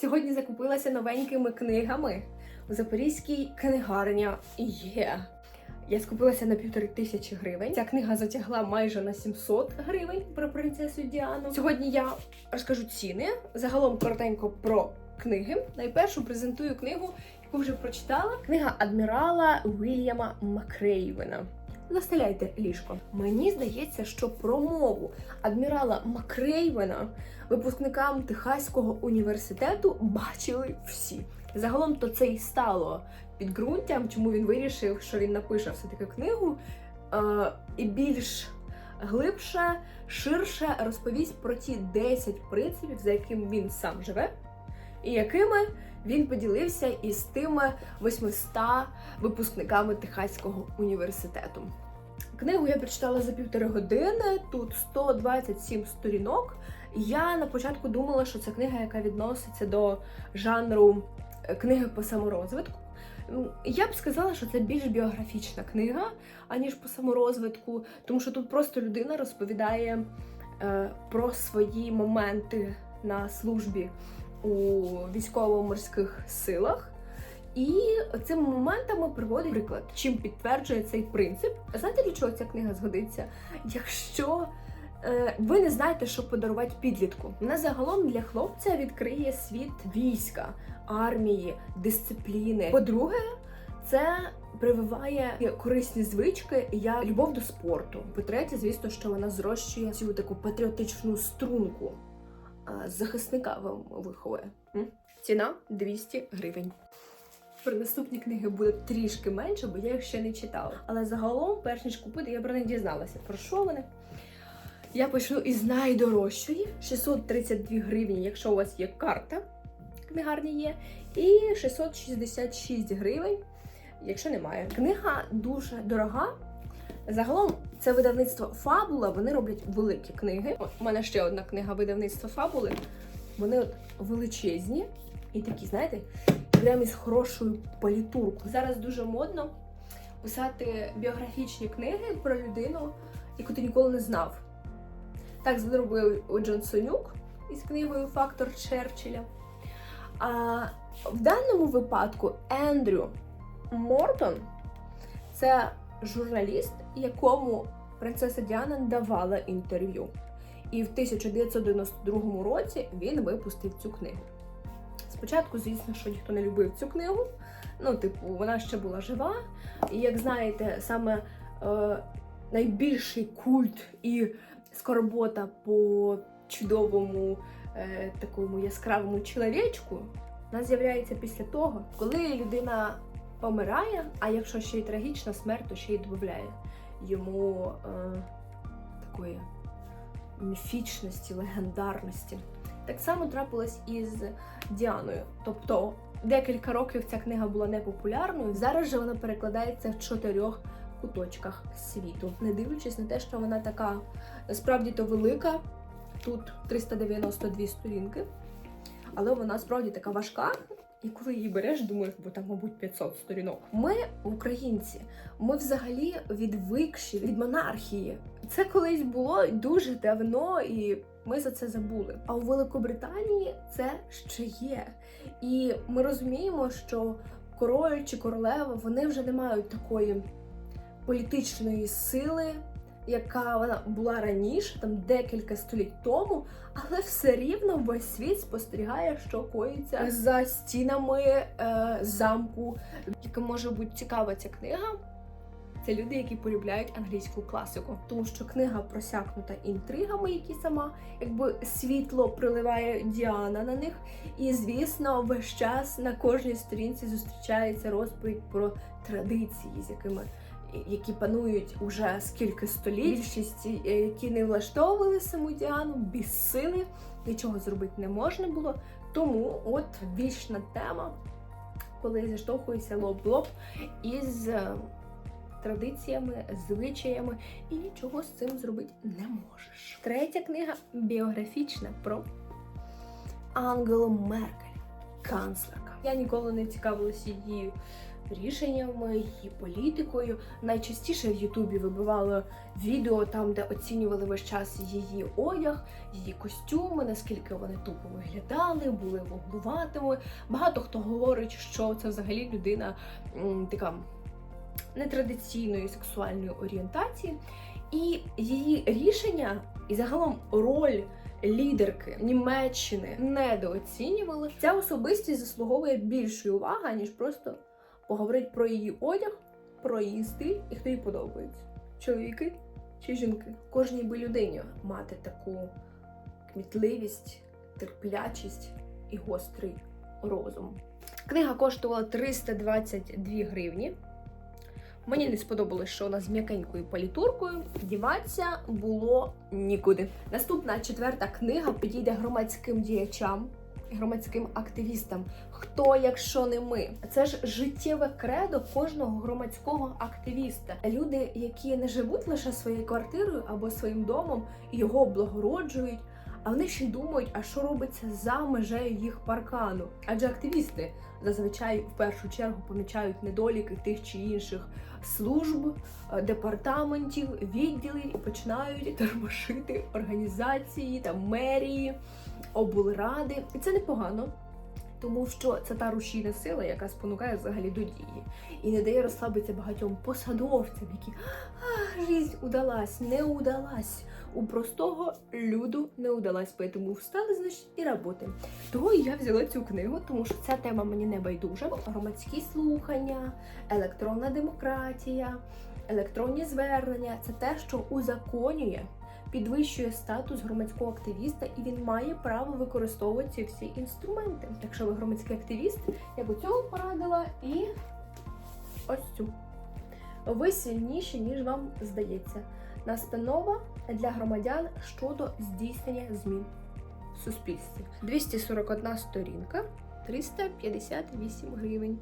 Сьогодні закупилася новенькими книгами у Запорізькій книгарні є. Я скупилася на півтори тисячі гривень. Ця книга затягла майже на 700 гривень про принцесу Діану. Сьогодні я розкажу ціни. Загалом коротенько про книги. Найпершу презентую книгу, яку вже прочитала. Книга адмірала Вільяма Макрейвена. Застеляйте ліжко. Мені здається, що промову адмірала Макрейвена випускникам Техаського університету бачили всі. Загалом то це і стало підґрунтям, чому він вирішив, що він напише все-таки книгу е, і більш глибше, ширше розповість про ті 10 принципів, за яким він сам живе, і якими він поділився із тими 800 випускниками Техаського університету. Книгу я прочитала за півтори години, тут 127 сторінок. Я на початку думала, що це книга, яка відноситься до жанру е, книги по саморозвитку. Я б сказала, що це більш біографічна книга, аніж по саморозвитку, тому що тут просто людина розповідає е, про свої моменти на службі у військово-морських силах. І цими моментами приводить приклад, чим підтверджує цей принцип. Знаєте, для чого ця книга згодиться? Якщо е, ви не знаєте, що подарувати підлітку, вона загалом для хлопця відкриє світ війська, армії, дисципліни. По-друге, це прививає корисні звички як любов до спорту. По-третє, звісно, що вона зрощує цю таку патріотичну струнку. А захисника вам виховує. Ціна 200 гривень. Про наступні книги буде трішки менше, бо я їх ще не читала. Але загалом, перш ніж купити, я про них дізналася. Про що вони? Я почну із найдорожчої 632 гривні, якщо у вас є карта, книгарні є, і 666 гривень, якщо немає. Книга дуже дорога. Загалом це видавництво Фабула, вони роблять великі книги. От, у мене ще одна книга видавництва Фабули. Вони от величезні і такі, знаєте, прямо із хорошою палітуркою. Зараз дуже модно писати біографічні книги про людину, яку ти ніколи не знав. Так зробив Джон Сонюк із книгою Фактор Черчилля. А в даному випадку Ендрю Мортон це журналіст, якому принцеса Діана давала інтерв'ю. І в 1992 році він випустив цю книгу. Спочатку, звісно, що ніхто не любив цю книгу. Ну, типу, вона ще була жива. І як знаєте, саме е, найбільший культ і скорбота по чудовому е, такому яскравому чоловічку нас з'являється після того, коли людина помирає, а якщо ще й трагічна смерть, то ще й додає йому е, такої міфічності, легендарності. Так само трапилось із Діаною. Тобто декілька років ця книга була непопулярною. Зараз же вона перекладається в чотирьох куточках світу, не дивлячись на те, що вона така справді то велика. Тут 392 сторінки, але вона справді така важка. І коли її береш, думаєш, бо там, мабуть, 500 сторінок. Ми, українці, ми взагалі відвикші від монархії. Це колись було дуже давно, і ми за це забули. А у Великобританії це ще є. І ми розуміємо, що король чи королева вони вже не мають такої політичної сили, яка вона була раніше, там декілька століть тому, але все рівно весь світ спостерігає, що коїться за стінами е, замку. Яка може бути цікава ця книга. Це люди, які полюбляють англійську класику, тому що книга просякнута інтригами, які сама якби світло приливає Діана на них. І звісно, весь час на кожній сторінці зустрічається розповідь про традиції, з якими які панують уже скільки століть. Більшість, е, які не влаштовували саму Діану, безсили, нічого зробити не можна було. Тому от вічна тема, коли зіштовхуєшся лоб в лоб із е, традиціями, звичаями і нічого з цим зробити не можеш. Третя книга біографічна про Ангелу Меркель, канцлерка. Я ніколи не цікавилася її рішеннями, її політикою. Найчастіше в Ютубі вибивало відео там, де оцінювали весь час її одяг, її костюми, наскільки вони тупо виглядали, були вуглуватими. Багато хто говорить, що це взагалі людина така нетрадиційної сексуальної орієнтації. І її рішення і загалом роль лідерки Німеччини недооцінювали. Ця особистість заслуговує більшої уваги, ніж просто поговорити про її одяг, про її стиль і хто їй подобається. Чоловіки чи жінки. Кожній би людині мати таку кмітливість, терплячість і гострий розум. Книга коштувала 322 гривні. Мені не сподобалось, що вона з м'якенькою палітуркою. Діватися було нікуди. Наступна четверта книга підійде громадським діячам, громадським активістам. Хто, якщо не ми? Це ж життєве кредо кожного громадського активіста. Люди, які не живуть лише своєю квартирою або своїм домом його облагороджують. А вони ще думають, а що робиться за межею їх паркану. Адже активісти зазвичай в першу чергу помічають недоліки тих чи інших служб, е, департаментів, відділів і починають тормошити організації та мерії, облради. І це непогано. Тому що це та рушійна сила, яка спонукає взагалі до дії і не дає розслабитися багатьом посадовцям, які а, жизнь удалась, не удалась. У простого люду не удалась, тому встали, значить, і роботи. Того я взяла цю книгу, тому що ця тема мені не байдужа. Громадські слухання, електронна демократія, електронні звернення це те, що узаконює, підвищує статус громадського активіста, і він має право використовувати всі інструменти. Якщо ви громадський активіст, я б цього порадила і ось цю. Ви сильніші, ніж вам здається. Настанова для громадян щодо здійснення змін в суспільстві. 241 сторінка, 358 гривень.